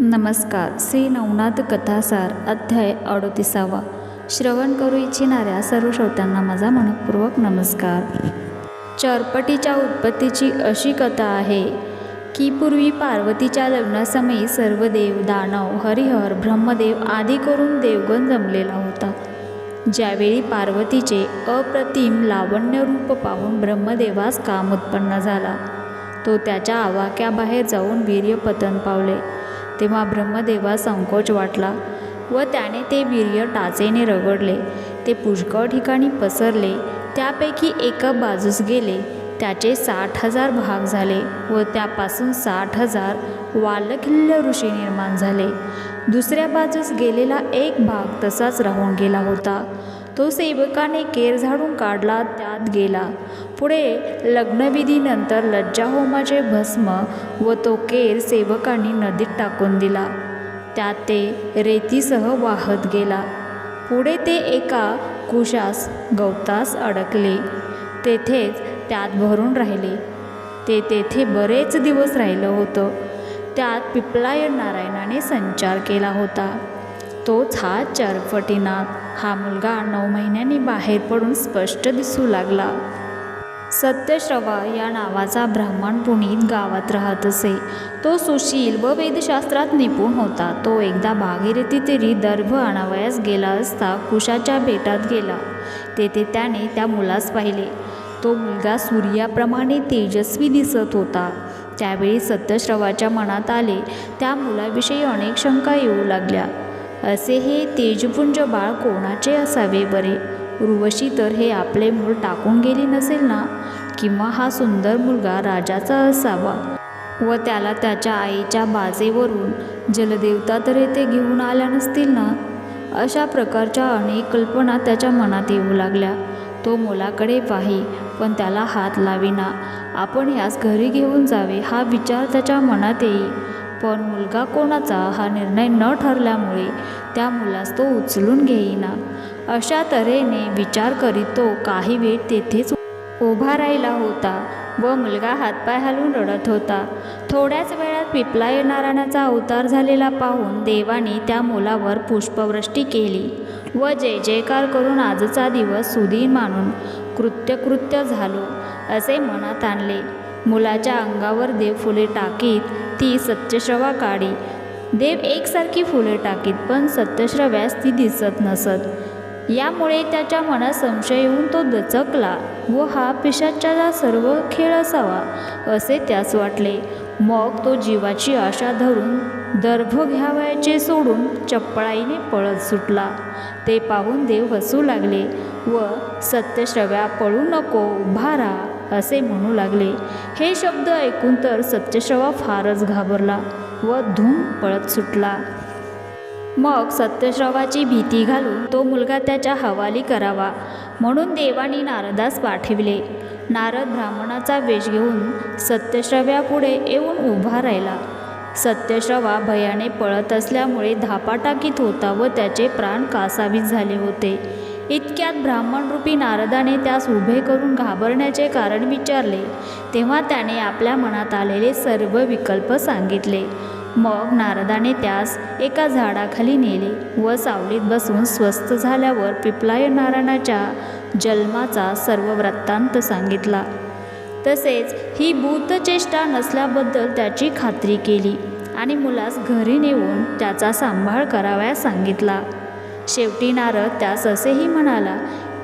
नमस्कार. श्री नवनाथ कथासार अध्याय अडोतीसावा. श्रवण करू इच्छिणाऱ्या सर्व श्रोत्यांना माझा मनपूर्वक नमस्कार. चरपटीच्या उत्पत्तीची अशी कथा आहे की पूर्वी पार्वतीच्या लग्नासमयी सर्व देव दानव हरिहर ब्रह्मदेव आदी करून देवगण जमलेला होता. ज्यावेळी पार्वतीचे अप्रतिम लावण्य रूप पाहून ब्रह्मदेवास काम उत्पन्न झाला तो त्याच्या आवाक्याबाहेर जाऊन वीर्यपतन पावले. तेव्हा ब्रह्मदेवास संकोच वाटला व त्याने ते वीर्य टाचेने रगडले. ते पुष्कळ ठिकाणी पसरले. त्यापैकी एका बाजूस गेले. त्याचे साठ हजार भाग झाले व त्यापासून साठ हजार वालखिल्य ऋषी निर्माण झाले. दुसऱ्या बाजूस गेलेला एक भाग तसाच राहून गेला होता. तो सेवकाने केर झाडून काढला त्यात गेला. पुढे लग्नविधीनंतर लज्जाहोमाचे भस्म व तो केर सेवकांनी नदीत टाकून दिला. त्यात ते रेतीसह वाहत गेला. पुढे ते एका कुशास गवतास अडकले. तेथेच त्यात भरून राहिले. ते तेथे बरेच दिवस राहिलं होतं. त्यात पिपलाय नारायणाने संचार केला होता. तोच हा चरफटीनाथ. हा मुलगा नऊ महिन्यांनी बाहेर पडून स्पष्ट दिसू लागला. सत्यश्रवा या नावाचा ब्राह्मण पुणीत गावात राहत असे. तो सुशील व वेदशास्त्रात निपुण होता. तो एकदा भागीरथी तरी दर्भ आणावयास गेला असता कुशाच्या बेटात गेला. तेथे त्याने त्या मुलास पाहिले. तो मुलगा सूर्याप्रमाणे तेजस्वी दिसत होता. त्यावेळी सत्यश्रवाच्या मनात आले. त्या मुलाविषयी अनेक शंका येऊ लागल्या. असे हे तेजपुंज बाळ कोणाचे असावे बरे? उर्वशी तर हे आपले मूळ टाकून गेली नसेल ना? किंवा हा सुंदर मुलगा राजाचा असावा? व त्याला त्याच्या आईच्या बाजेवरून जलदेवता तर येथे घेऊन आल्या नसतील ना? अशा प्रकारच्या अनेक कल्पना त्याच्या मनात येऊ लागल्या. तो मुलाकडे पाही पण त्याला हात लाविना. आपण यास घरी घेऊन जावे हा विचार त्याच्या मनात येई. पण मुलगा कोणाचा हा निर्णय न ठरल्यामुळे त्या मुलास तो उचलून घेईना. अशा तऱ्हेने विचार करीत तो काही वेळ तेथेच उभा राहिला होता व मुलगा हातपाय हलवून रडत होता. थोड्याच वेळात पिपला नारायणाचा अवतार झालेला पाहून देवाने त्या मुलावर पुष्पवृष्टी केली व जय जयकार करून आजचा दिवस सुधीर मानून कृत्यकृत्य झालो असे मनात आणले. मुलाच्या अंगावर देव फुले टाकीत ती सत्यश्रवा काढी देव एकसारखी फुले टाकीत पण सत्यश्रव्यास ती दिसत नसत. यामुळे त्याच्या मनात संशय येऊन तो दचकला. व हा पिशाच्या सर्व खेळ असावा असे त्यास वाटले. मग तो जीवाची आशा धरून दर्भ घ्यावयाचे सोडून चपळाईने पळत सुटला. ते पाहून देव हसू लागले. व सत्यश्रव्या पळू नको उभा राहा. असे म्हणू लागले. हे शब्द ऐकून तर सत्यश्रवा फारच घाबरला व धूम पळत सुटला. मग सत्यश्रवाची भीती घालून तो मुलगा त्याच्या हवाली करावा म्हणून देवानी नारदास पाठविले. नारद ब्राह्मणाचा वेश घेऊन सत्यश्रव्यापुढे येऊन उभा राहिला. सत्यश्रवा भयाने पळत असल्यामुळे धापा टाकीत होता व त्याचे प्राण कासावीस झाले होते. इतक्यात ब्राह्मणरूपी नारदाने त्यास उभे करून घाबरण्याचे कारण विचारले. तेव्हा त्याने आपल्या मनात आलेले सर्व विकल्प सांगितले. मग नारदाने त्यास एका झाडाखाली नेले व सावलीत बसून स्वस्थ झाल्यावर पिपलाय नारायणाच्या जन्माचा सर्व वृत्तांत सांगितला. तसेच ही भूतचेष्टा नसल्याबद्दल त्याची खात्री केली आणि मुलास घरी नेऊन त्याचा सांभाळ करावयास सांगितला. शेवटी नारद त्यास असेही म्हणाला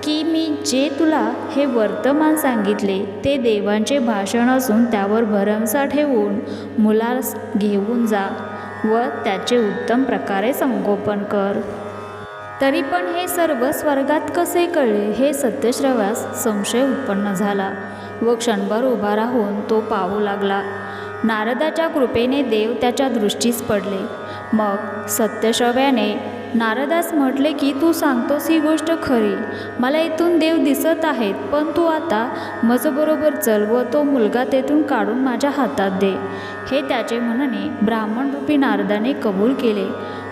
की मी जे तुला हे वर्तमान सांगितले ते देवांचे भाषण असून त्यावर भरमसा ठेवून मुलास घेऊन जा व त्याचे उत्तम प्रकारे संगोपन कर. तरी पण हे सर्व स्वर्गात कसे कळले हे सत्यश्रवास संशय उत्पन्न झाला व क्षणभर उभा राहून तो पाहू लागला. नारदाच्या कृपेने देव त्याच्या दृष्टीस पडले. मग सत्यश्रव्याने नारदास म्हटले की तू सांगतोस ही गोष्ट खरी. मला इथून देव दिसत आहेत पण तू आता मजबरोबर चल व तो मुलगा तेथून काढून माझ्या हातात दे. हे त्याचे म्हणणे ब्राह्मणरूपी नारदाने कबूल केले.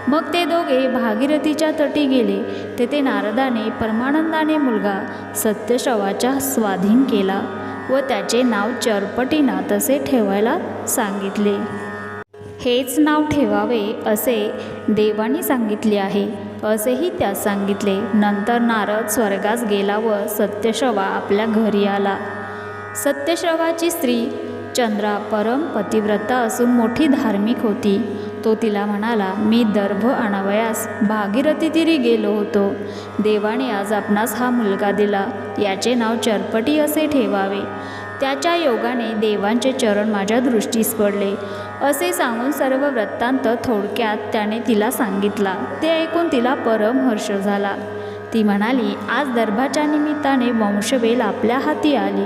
मग ते दोघे भागीरथीच्या तटी गेले. तेथे नारदाने परमानंदाने मुलगा सत्यश्रवाच्या स्वाधीन केला व त्याचे नाव चरपटीनाथ असे ठेवायला सांगितले. हेच नाव ठेवावे असे देवाने सांगितले आहे. असेही त्यास सांगितले. नंतर नारद स्वर्गास गेला व सत्यश्रवा आपल्या घरी आला. सत्यश्रवाची स्त्री चंद्रा परम पतिव्रता असून मोठी धार्मिक होती. तो तिला म्हणाला मी दर्भ आणावयास भागीरथी तिरी गेलो होतो. देवाने आज आपणास हा मुलगा दिला. याचे नाव चरपटी असे ठेवावे. त्याच्या योगाने देवांचे चरण माझ्या दृष्टीस पडले. असे सांगून सर्व वृत्तांत थोडक्यात त्याने तिला सांगितला. ते ऐकून तिला परम हर्ष झाला. ती म्हणाली आज दर्भाच्या निमित्ताने वंशवेल आपल्या हाती आली.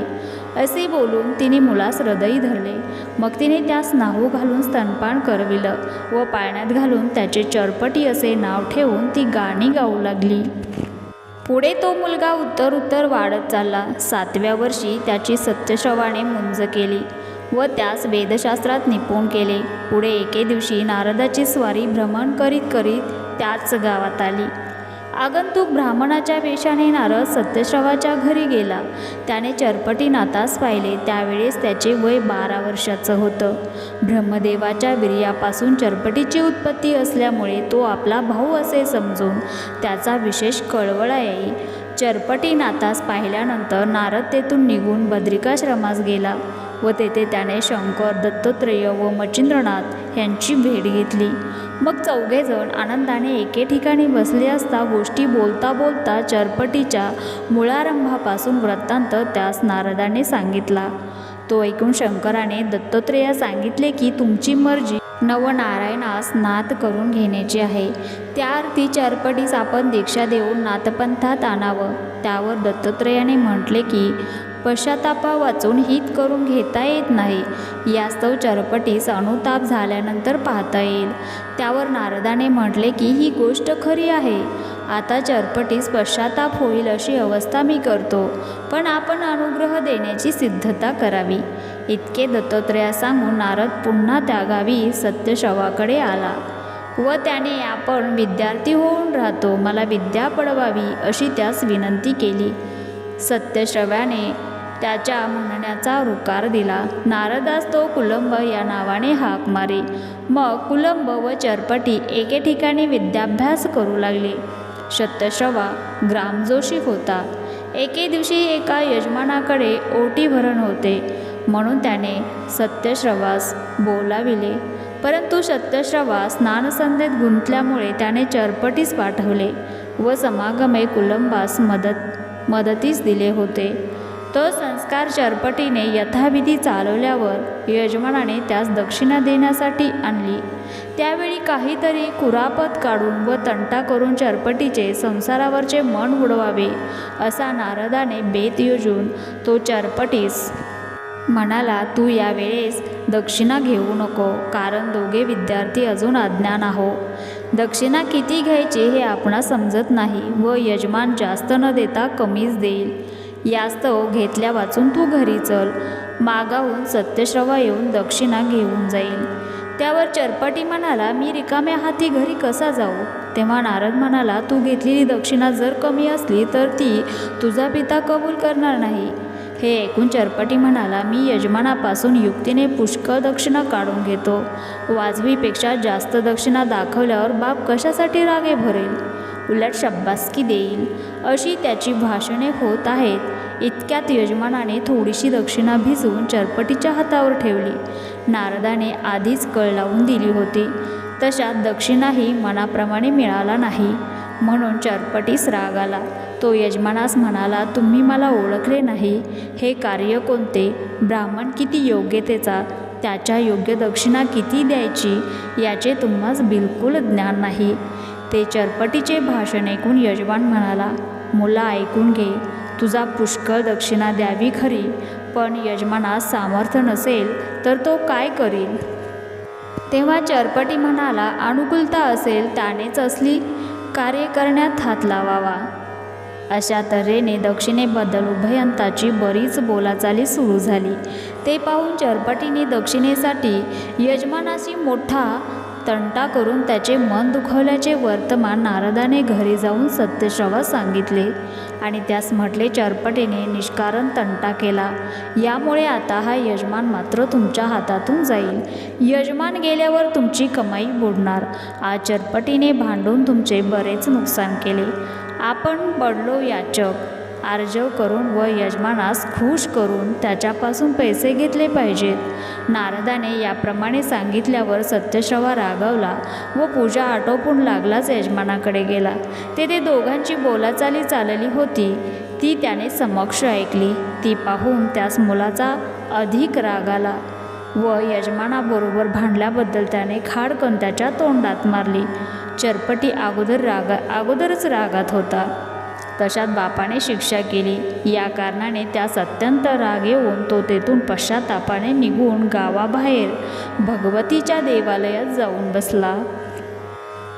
असे बोलून तिने मुलास हृदयी धरले. मग तिने त्यास नाहू घालून स्तनपान करविलं व पाळण्यात घालून त्याचे चरपटी असे नाव ठेवून ती गाणी गाऊ लागली. पुढे तो मुलगा उत्तर उत्तर वाढत चालला. सातव्या वर्षी त्याची सत्यश्रवाने मुंज केली व त्यास वेदशास्त्रात निपुण केले. पुढे एके दिवशी नारदाची स्वारी भ्रमण करीत करीत त्याच गावात आली. आगंतुक ब्राह्मणाच्या वेशाने नारद सत्यश्रवाच्या घरी गेला. त्याने चरपटी नातास पाहिले. त्यावेळेस त्याचे वय बारा वर्षाचं होतं. ब्रह्मदेवाच्या वीर्यापासून चरपटीची उत्पत्ती असल्यामुळे तो आपला भाऊ असे समजून त्याचा विशेष कळवळा येई. चरपटी नातास पाहिल्यानंतर नारद तेथून निघून बद्रिकाश्रमास गेला व तेथे त्याने शंकर दत्तात्रेय व मच्छिंद्रनाथ यांची भेट घेतली. मग चौघेजण आनंदाने एके ठिकाणी बसले असता गोष्टी बोलता बोलता चरपटीच्या मुळारंभापासून वृत्तांत त्यास नारदाने सांगितला. तो ऐकून शंकराने दत्तात्रेया सांगितले की तुमची मर्जी नवनारायणास नाथ करून घेण्याची आहे. त्या अर्थी चरपटीस आपण दीक्षा देऊन नाथपंथात आणावं. त्यावर दत्तात्रेयाने म्हटले की पश्चातापा वाचून हित करून घेता येत नाही. यास्तव चरपटीस अनुताप झाल्यानंतर पाहता येईल. त्यावर नारदाने म्हटले की ही गोष्ट खरी आहे. आता चरपटीस पश्चाताप होईल अशी अवस्था मी करतो. पण आपण अनुग्रह देण्याची सिद्धता करावी. इतके दत्तात्रया सांगून नारद पुन्हा त्या गावी सत्यशवाकडे आला. व त्याने आपण विद्यार्थी होऊन राहतो. मला विद्या पडवावी अशी त्यास विनंती केली. सत्यश्रव्याने त्याच्या म्हणण्याचा रुकार दिला. नारदास तो कुलंब या नावाने हाक मारे. मग कुलंब व चरपटी एके ठिकाणी विद्याभ्यास करू लागले. सत्यश्रवा ग्रामजोशी होता. एके दिवशी एका यजमानाकडे ओटी भरण होते. म्हणून त्याने सत्यश्रवास बोलाविले. परंतु सत्यश्रवा स्नानसंध्येत गुंतल्यामुळे त्याने चरपटीस पाठवले व समागमे कुलंबास मदत मदतीस दिले होते. तो संस्कार चरपटीने यथाविधी चालवल्यावर यजमानाने त्यास दक्षिणा देण्यासाठी आणली. त्यावेळी काहीतरी कुरापत काढून व तंटा करून चरपटीचे संसारावरचे मन उडवावे असा नारदाने बेत योजून तो चरपटीस म्हणाला तू यावेळेस दक्षिणा घेऊ नको कारण दोघे विद्यार्थी अजून अज्ञान आहो. दक्षिणा किती घ्यायची हे आपणा समजत नाही व यजमान जास्त न देता कमीच देईल. यास्तव घेतल्या वाचून तू घरी चल. मागाहून सत्यश्रवा येऊन दक्षिणा घेऊन जाईल. त्यावर चरपटी म्हणाला मी रिकाम्या हाती घरी कसा जाऊ? तेव्हा नारद म्हणाला तू घेतलेली दक्षिणा जर कमी असली तर ती तुझा पिता कबूल करणार नाही. हे ऐकून चरपटी म्हणाला मी यजमानापासून युक्तीने पुष्कळ दक्षिणा काढून घेतो. वाजवीपेक्षा जास्त दक्षिणा दाखवल्यावर बाप कशासाठी रागे भरेल? उलट शब्बासकी देईल. अशी त्याची भाषणे होत आहेत. इतक्यात यजमानाने थोडीशी दक्षिणा भिजवून चरपटीच्या हातावर ठेवली. नारदाने आधीच कळ लावून दिली होती. तशा दक्षिणाही मनाप्रमाणे मिळाला नाही. म्हणून चरपटीस राग आला. तो यजमानास म्हणाला तुम्ही मला ओळखले नाही. हे कार्य कोणते? ब्राह्मण किती योग्यतेचा? त्याच्या योग्य दक्षिणा किती द्यायची? याचे तुम्हास बिलकुल ज्ञान नाही. ते चरपटीचे भाषण ऐकून यजमान म्हणाला मुला ऐकून घे. तुझा पुष्कळ दक्षिणा द्यावी खरी पण यजमानास सामर्थ्य नसेल तर तो काय करील? तेव्हा चरपटी म्हणाला अनुकूलता असेल त्यानेच असली कार्य करण्यात हात लावावा. अशा तऱ्हेने दक्षिणेबद्दल उभयंताची बरीच बोलाचाली सुरू झाली. ते पाहून चरपटीने दक्षिणेसाठी यजमानाशी मोठा तंटा करून त्याचे मन दुखवल्याचे वर्तमान नारदाने घरी जाऊन सत्यश्रवास सांगितले. आणि त्यास म्हटले चरपटीने निष्कारण तंटा केला. यामुळे आता हा यजमान मात्र तुमच्या हातातून जाईल. यजमान गेल्यावर तुमची कमाई बुडणार. आज चरपटीने भांडून तुमचे बरेच नुकसान केले. आपण पडलो याचक. आर्जव करून व यजमानास खुश करून त्याच्यापासून पैसे घेतले पाहिजेत. नारदाने याप्रमाणे सांगितल्यावर सत्यश्रवा रागवला व पूजा आटोपून लागलाच यजमानाकडे गेला. तेथे दोघांची बोलाचाली चालली होती. ती त्याने समक्ष ऐकली. ती पाहून त्यास मुलाचा अधिक राग आला व यजमानाबरोबर भांडल्याबद्दल त्याने खाडकन त्याच्या तोंडात मारली. चरपटी अगोदर रागा अगोदरच रागात होता. तशात बापाने शिक्षा केली. या कारणाने त्यास अत्यंत राग येऊन तो तेथून पश्चातापाने निघून गावाबाहेर भगवतीच्या देवालयात जाऊन बसला.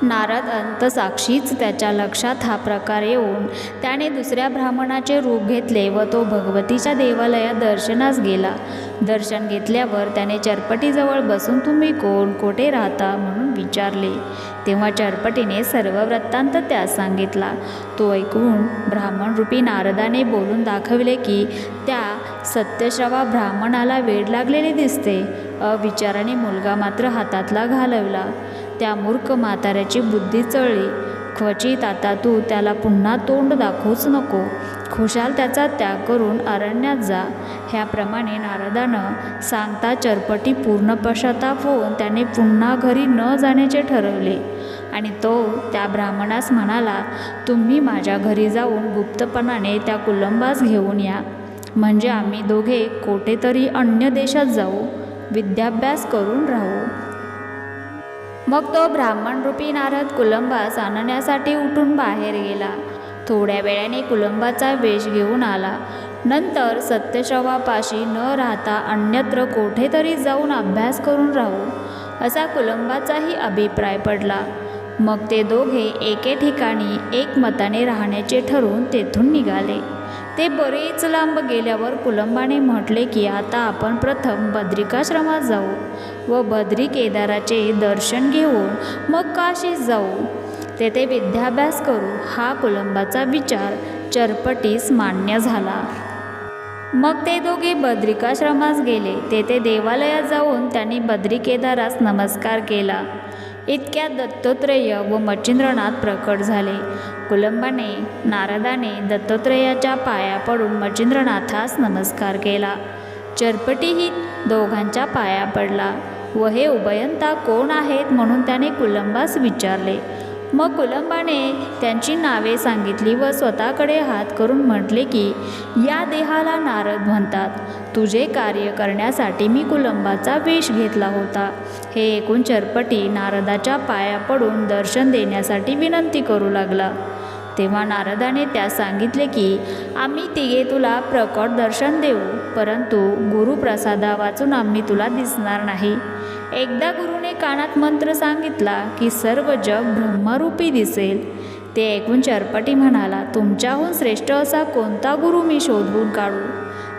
नारद अंतसाक्षीच त्याच्या लक्षात हा प्रकार येऊन त्याने दुसऱ्या ब्राह्मणाचे रूप घेतले व तो भगवतीच्या देवालयात दर्शनास गेला. दर्शन घेतल्यावर त्याने चरपटीजवळ बसून तुम्ही कोण? कोठे राहता? म्हणून विचारले. तेव्हा चरपटीने सर्व वृत्तांत त्यास सांगितला. तो ऐकून ब्राह्मणरूपी नारदाने बोलून दाखविले की त्या सत्यश्रवा ब्राह्मणाला वेड लागलेले दिसते. अविचाराने मुलगा मात्र हातातला घालवला. त्या मूर्ख म्हाताऱ्याची बुद्धी चळली. क्वचित आता तू त्याला पुन्हा तोंड दाखवूच नको. खुशाल त्याचा त्याग करून अरण्यात जा. ह्याप्रमाणे नारदानं सांगता चरपटी पूर्ण पश्चाताप होऊन त्याने पुन्हा घरी न जाण्याचे ठरवले. आणि तो त्या ब्राह्मणास म्हणाला तुम्ही माझ्या घरी जाऊन गुप्तपणाने त्या कुलंबास घेऊन या. म्हणजे आम्ही दोघे कोठेतरी अन्य देशात जाऊ. विद्याभ्यास करून राहू. मग तो ब्राह्मणरूपी नारद कुलंबास आणण्यासाठी उठून बाहेर गेला. थोड्या वेळाने कुलंबाचा वेश घेऊन आला. नंतर सत्यशवापाशी न राहता अन्यत्र कोठेतरी जाऊन अभ्यास करून राहू असा कुलंबाचाही अभिप्राय पडला. मग ते दोघे एके ठिकाणी एकमताने राहण्याचे ठरवून तेथून निघाले. ते बरेच लांब गेल्यावर कुलंबाने म्हटले की आता आपण प्रथम बद्रिकाश्रमात जाऊ व बद्री केदाराचे दर्शन घेऊन मग काशीस जाऊ. तेथे विद्याभ्यास करू. हा कुलंबाचा विचार चरपटीस मान्य झाला. मग ते दोघे बद्रिकाश्रमास गेले. तेथे देवालयात जाऊन त्यांनी बद्री केदारास नमस्कार केला. इतक्या दत्तोत्रेय व मच्छिंद्रनाथ प्रकट झाले. कुलंबाने नारदाने दत्तोत्रेयाच्या पाया पडून मच्छिंद्रनाथास नमस्कार केला. चरपटीही दोघांच्या पाया पडला. व हे उभयंता कोण आहेत? म्हणून त्याने कुलंबास विचारले. मग कुलंबाने त्यांची नावे सांगितली व स्वतःकडे हात करून म्हटले की या देहाला नारद म्हणतात तुझे कार्य करण्यासाठी मी कुलंबाचा वेश घेतला होता हे ऐकून चरपटी नारदाच्या पाया पडून दर्शन देण्यासाठी विनंती करू लागला. तेव्हा नारदाने त्यास सांगितले की आम्ही तिघे तुला प्रकट दर्शन देऊ परंतु गुरुप्रसादा वाचून आम्ही तुला दिसणार नाही. एकदा गुरुने कानात मंत्र सांगितला की सर्व जग ब्रह्मरूपी दिसेल. ते ऐकून चरपटी म्हणाला तुमच्याहून श्रेष्ठ असा कोणता गुरु मी शोधून काढू?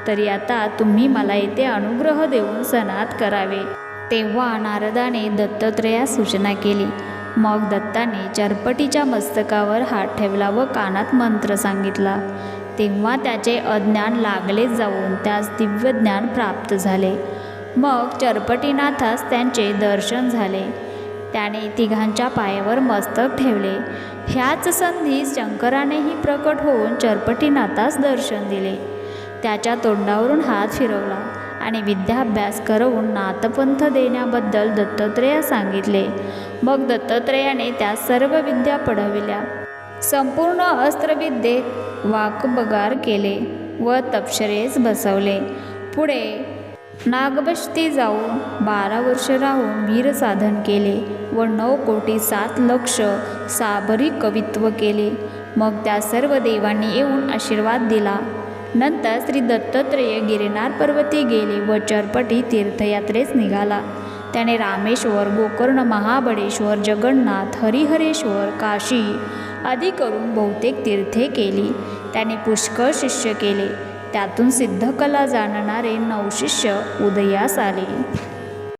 तरी आता तुम्ही मला येथे अनुग्रह देऊन सनात करावे. तेव्हा नारदाने दत्तात्रयास सूचना केली. मग दत्ताने चरपटीच्या मस्तकावर हात ठेवला व कानात मंत्र सांगितला. तेव्हा त्याचे अज्ञान लागले जाऊन त्यास दिव्य ज्ञान प्राप्त झाले. मग चरपटीनाथास त्यांचे दर्शन झाले. त्याने तिघांच्या पायावर मस्तक ठेवले. ह्याच संधी शंकरानेही प्रकट होऊन चरपटीनाथास दर्शन दिले. त्याच्या तोंडावरून हात फिरवला आणि विद्याभ्यास करवून नाथपंथ देण्याबद्दल दत्तात्रेय सांगितले. मग दत्तात्रेयाने त्या सर्व विद्या पढविल्या. संपूर्ण अस्त्रविद्येत वाकबगार केले व तपशरेस बसवले. पुढे नागबस्ती जाऊन बारा वर्ष राहून वीर साधन केले व नऊ कोटी सात लक्ष साबरी कवित्व केले. मग त्या सर्व देवांनी येऊन आशीर्वाद दिला. नंतर श्री दत्तात्रेय गिरनार पर्वती गेले व चरपटी तीर्थयात्रेस निघाला. त्याने रामेश्वर गोकर्ण महाबळेश्वर जगन्नाथ हरिहरेश्वर काशी आदी करून बहुतेक तीर्थे केली. त्याने पुष्कळ शिष्य केले. त्यातून सिद्धकला जाणणारे नवशिष्य उदयास आले.